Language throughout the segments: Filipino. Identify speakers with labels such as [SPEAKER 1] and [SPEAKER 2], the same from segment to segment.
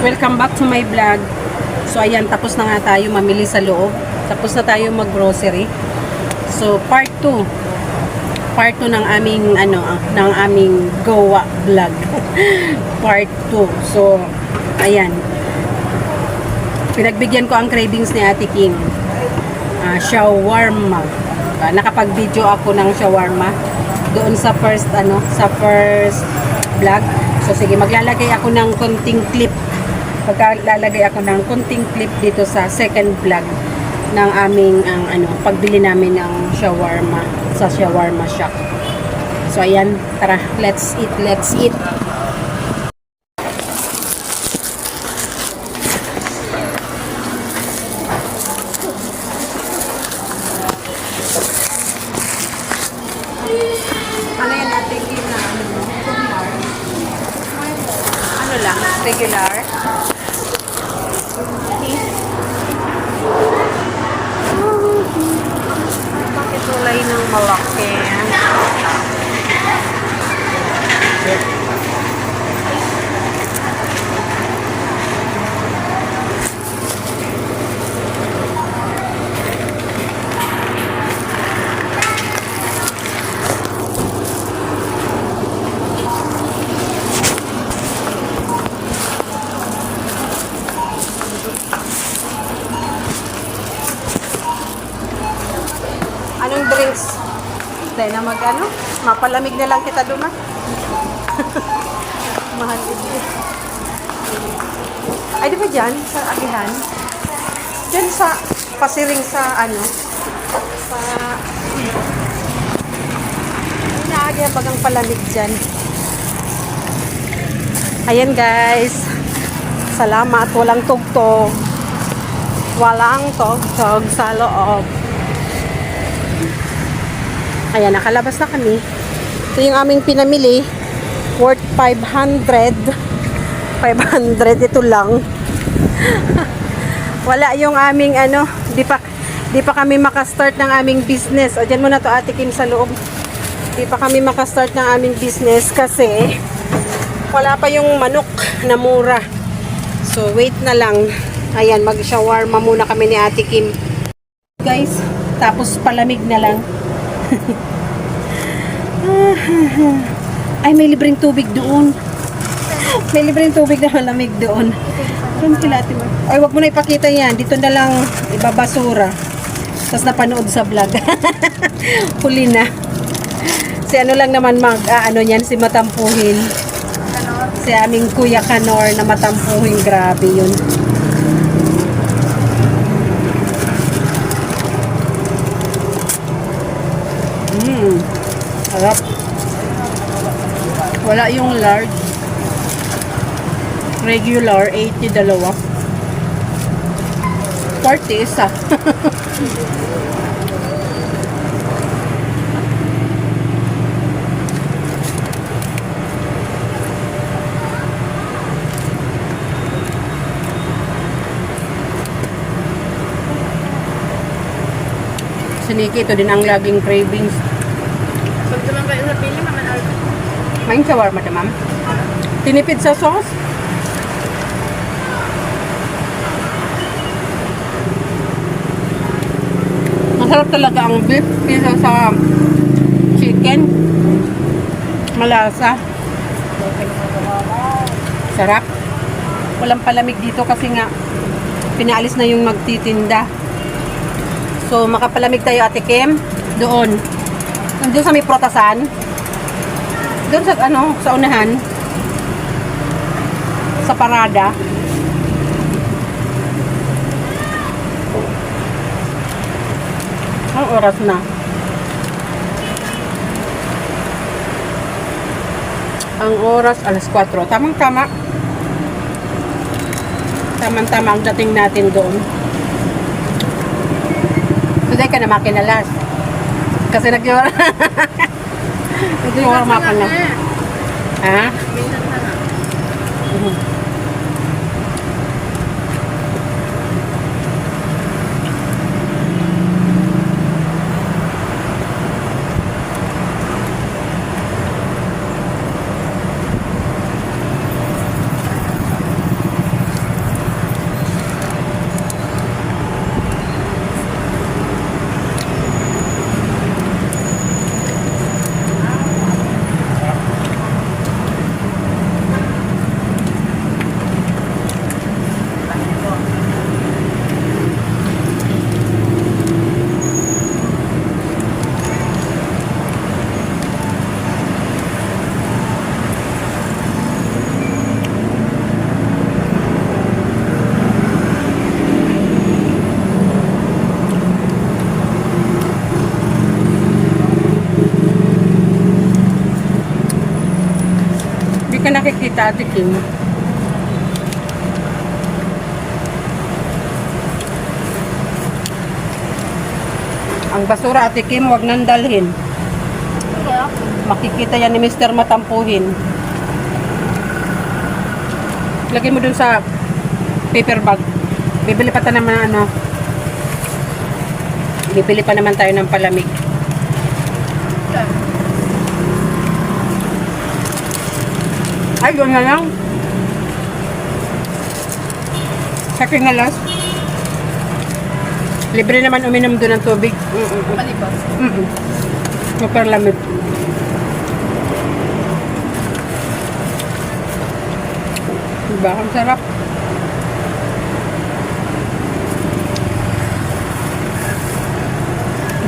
[SPEAKER 1] Welcome back to my vlog. So ayan, tapos na nga tayo mamili sa loob. Tapos na tayo mag-grocery. So part 2. Part 2 ng aming ano, ah, ng aming Goa vlog. part 2. So ayan. Pinagbigyan ko ang cravings ni Ate King. Ah, shawarma. Ah, nakapag-video ako ng shawarma doon sa first ano, sa first vlog. So sige, maglalagay ako ng konting clip. Pagkalalagay ako ng konting clip dito sa second vlog ng aming ang ano, pagbili namin ng shawarma sa shawarma shop. So ayan, tara, let's eat, let's eat. Regular? Ano? Mapalamig na lang kita doon ah. Mahal ito. Ay, di ba dyan? Sa agihan? Dyan sa pasiring sa ano? Sa... Inaagi ang bagang palamig dyan. Ayan guys. Salamat. Walang tugtog. Walang tugtog sa loob. Ayan, nakalabas na kami. Ito yung aming pinamili. Worth 500. 500 ito lang. Wala yung aming ano, di pa di pa kami makastart ng aming business. O dyan muna to Ate Kim sa loob. Di pa kami makastart ng aming business kasi wala pa yung manok na mura. So wait na lang. Ayan, mag-shawarma muna kami ni Ate Kim. Guys, tapos palamig na lang. Ay, may libreng tubig doon. May libreng tubig na malamig doon. Doon kila ate mo. Ay, wag mo na ipakita yan. Dito na lang ibabasura. Tapos napanood sa vlog. Huli na. Si ano lang naman mag, ah, ano yan, si Matampuhin. Si aming Kuya Kanor na Matampuhin. Grabe yun. Mm. Harap. Wala yung large. Regular, 80 dalawa. 40 isa. Si Nikki, ito din ang laging cravings.
[SPEAKER 2] Pag naman kayo sa pili, mga alcohol.
[SPEAKER 1] Main shawarma na, ma'am. Tinipid sa sauce? Masarap talaga ang beef kaysa sa chicken. Malasa. Sarap. Walang palamig dito kasi nga pinaalis na yung magtitinda. So, makapalamig tayo, Ate Kim. Doon. Nandun sa may protasan. Doon sa ano, sa unahan. Sa parada. Ang oras na. Ang oras, alas 4. Tamang-tama. Tamang-tama ang dating natin doon. Today ka na makinalas. Kasi nag-iwara. nag-iwara ka na. Ha? Kita, Ate Kim. Ang basura, Ate Kim, huwag nang dalhin. Makikita yan ni Mr. Matampuhin. Lagay mo dun sa paper bag. Bibili pa tayo naman ano. Bibili pa naman tayo ng palamig. Ay, doon na lang. Sa kinalas. Libre naman uminom doon ng tubig. Mm-mm.
[SPEAKER 2] Palibas.
[SPEAKER 1] Mm-mm. Super lamig. Diba? Ang sarap.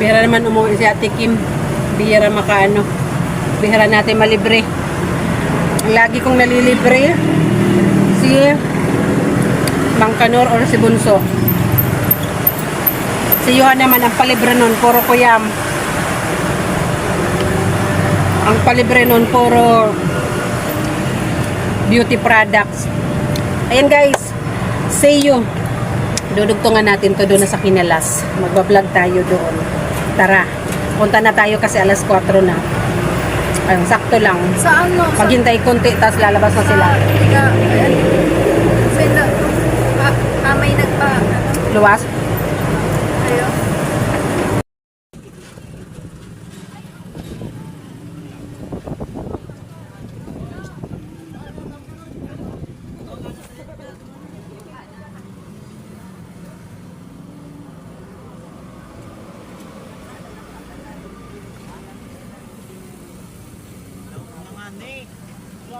[SPEAKER 1] Bihira naman umuwi si Ate Kim. Bihira makaano. Bihira natin malibre. Lagi kong nalilibre si Mang Kanor or si Bunso. Si Johan naman ang palibre nun, puro kuyam. Ang palibre nun, puro beauty products. Ayan guys, see you. Dudugtungan natin to doon na sa Kinalas. Magbablog tayo doon. Tara, punta na tayo kasi alas 4 na. Ayun, sakto lang.
[SPEAKER 2] Sa ano? Sa,
[SPEAKER 1] Paghintay konti, tapos lalabas na sila.
[SPEAKER 2] Sa, ika, ayan. Sila, ah, ah, may nagpa, ano,
[SPEAKER 1] Luwas?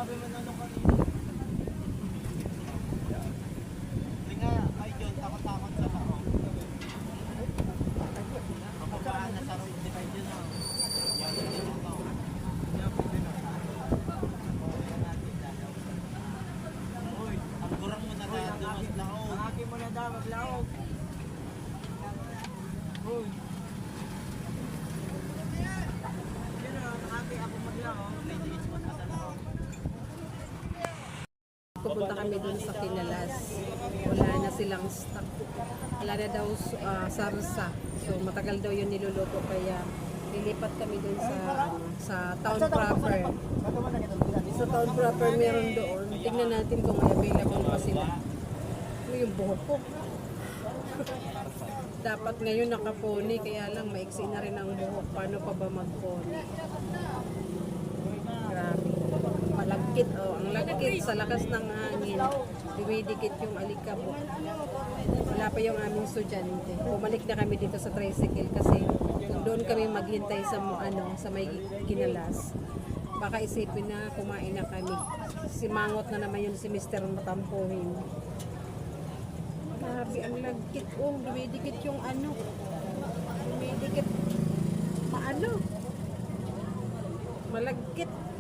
[SPEAKER 2] sabi mo na
[SPEAKER 1] Pupunta kami dun sa Kinalas. Wala na silang stock. Wala na daw ah, sarsa. So matagal daw yun niluluto kaya lilipat kami dun sa ano, sa town proper. Sa town proper meron doon. Tingnan natin kung available pa sila. Ano yung buhok ko? Dapat ngayon nakapony kaya lang maiksi na rin ang buhok. Paano pa ba magpony? Grabe. Malagkit, oh. Ang lagkit sa lakas ng hangin. Dumidikit yung alikabok. Wala pa yung aming estudyante. Bumalik na kami dito sa tricycle kasi doon kami maghintay sa ano sa may ginalas. Baka isipin na kumain na kami. Simangot na naman yun si Mr. Matampuhin. Grabe, ang lagkit. Oh, dumidikit yung ano. Dumidikit. Maano? Malagkit.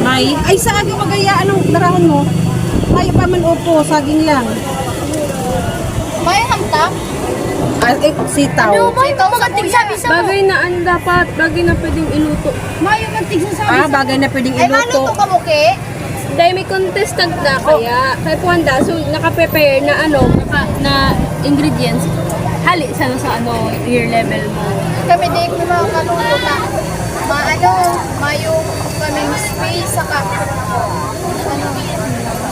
[SPEAKER 1] May, ay sa aga magaya, anong larawan mo? May pa man upo, saging lang.
[SPEAKER 2] May hamtak?
[SPEAKER 1] Ah, eh, sitaw.
[SPEAKER 2] may magatig sabi sa mo.
[SPEAKER 3] Bagay na ang dapat, bagay na pwedeng iluto.
[SPEAKER 2] May magatig sa sabi
[SPEAKER 1] Ah, bagay na pwedeng
[SPEAKER 2] Ay, maluto
[SPEAKER 1] iluto.
[SPEAKER 2] ka mo, ke?
[SPEAKER 3] Dahil may contestant na kaya, kay Puanda, so naka-prepare na ano, naka, na ingredients. Hali sa, sa ano, year level mo.
[SPEAKER 2] Kami di ko mga kanulo na maano, mayong kaming space saka ano.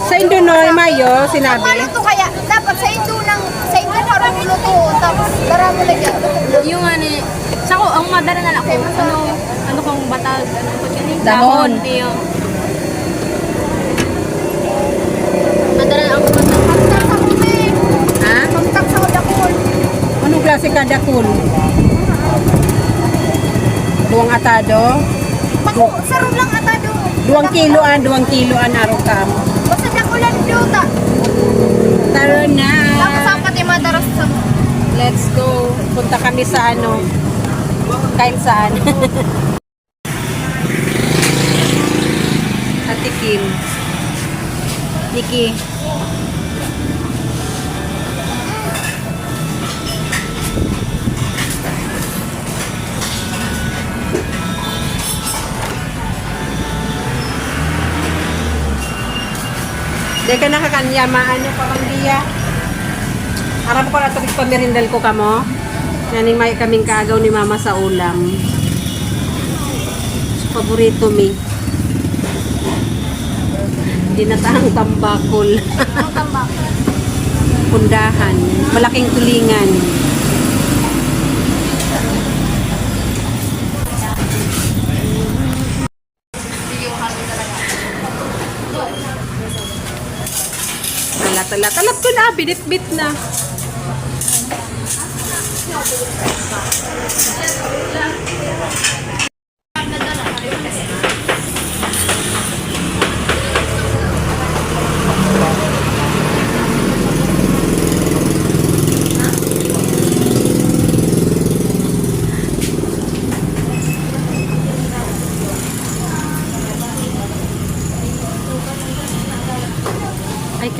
[SPEAKER 1] Sa Indonoy, Mayo, sinabi.
[SPEAKER 2] Maluto kaya, dapat sa Indo ng, sa Indo parang luto, tapos dara mo lagyan.
[SPEAKER 3] Yung ano, sa ko, ang madara na ako, ano, ano kang batag, ano ko yan,
[SPEAKER 1] Dahon.
[SPEAKER 3] Tiyo. Madara na ako batag.
[SPEAKER 2] Hamtak sa kumi,
[SPEAKER 1] Ha?
[SPEAKER 2] hamtak sa kodakol.
[SPEAKER 1] Anong klase ka dakul? Duwang atado?
[SPEAKER 2] Maku, saro lang atado.
[SPEAKER 1] Duwang kiloan, duwang kiloan araw ka mo.
[SPEAKER 2] Basta dakulan duta.
[SPEAKER 1] Tara na!
[SPEAKER 2] Tapos ang pati madaras sa
[SPEAKER 1] Let's go. Punta kami sa ano. Kahit saan. Ate Kim. Nikki. Di ka nakakanya, maano pa bang diya? Arap ko na ito pamirindal ko kamo. Naning may kaming kaagaw ni mama sa ulam. Paborito mi. Dinatahang tambakol.
[SPEAKER 2] Ang tambak.
[SPEAKER 1] Pundahan. Malaking tulingan. Talat, talat ko na. Binit-bit na.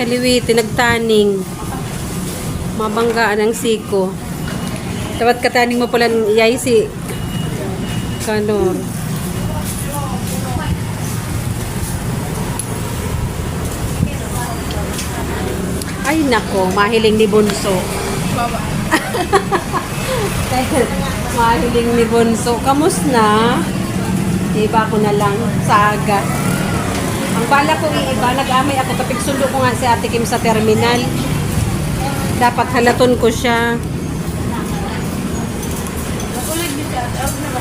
[SPEAKER 1] Kaliwiti, nagtaning. Mabanggaan ang siko. Dapat kataning mo pala yay si Kanor. Ay, nako, mahiling ni Bunso. mahiling ni Bunso. Kamusta? Iba ko na lang sa aga. Ang bala ko iiba, nag-amay ako kapag sundo ko nga si Ate Kim sa terminal. Dapat halaton ko siya. Oo.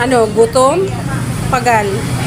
[SPEAKER 1] Ano, gutom? Pagal.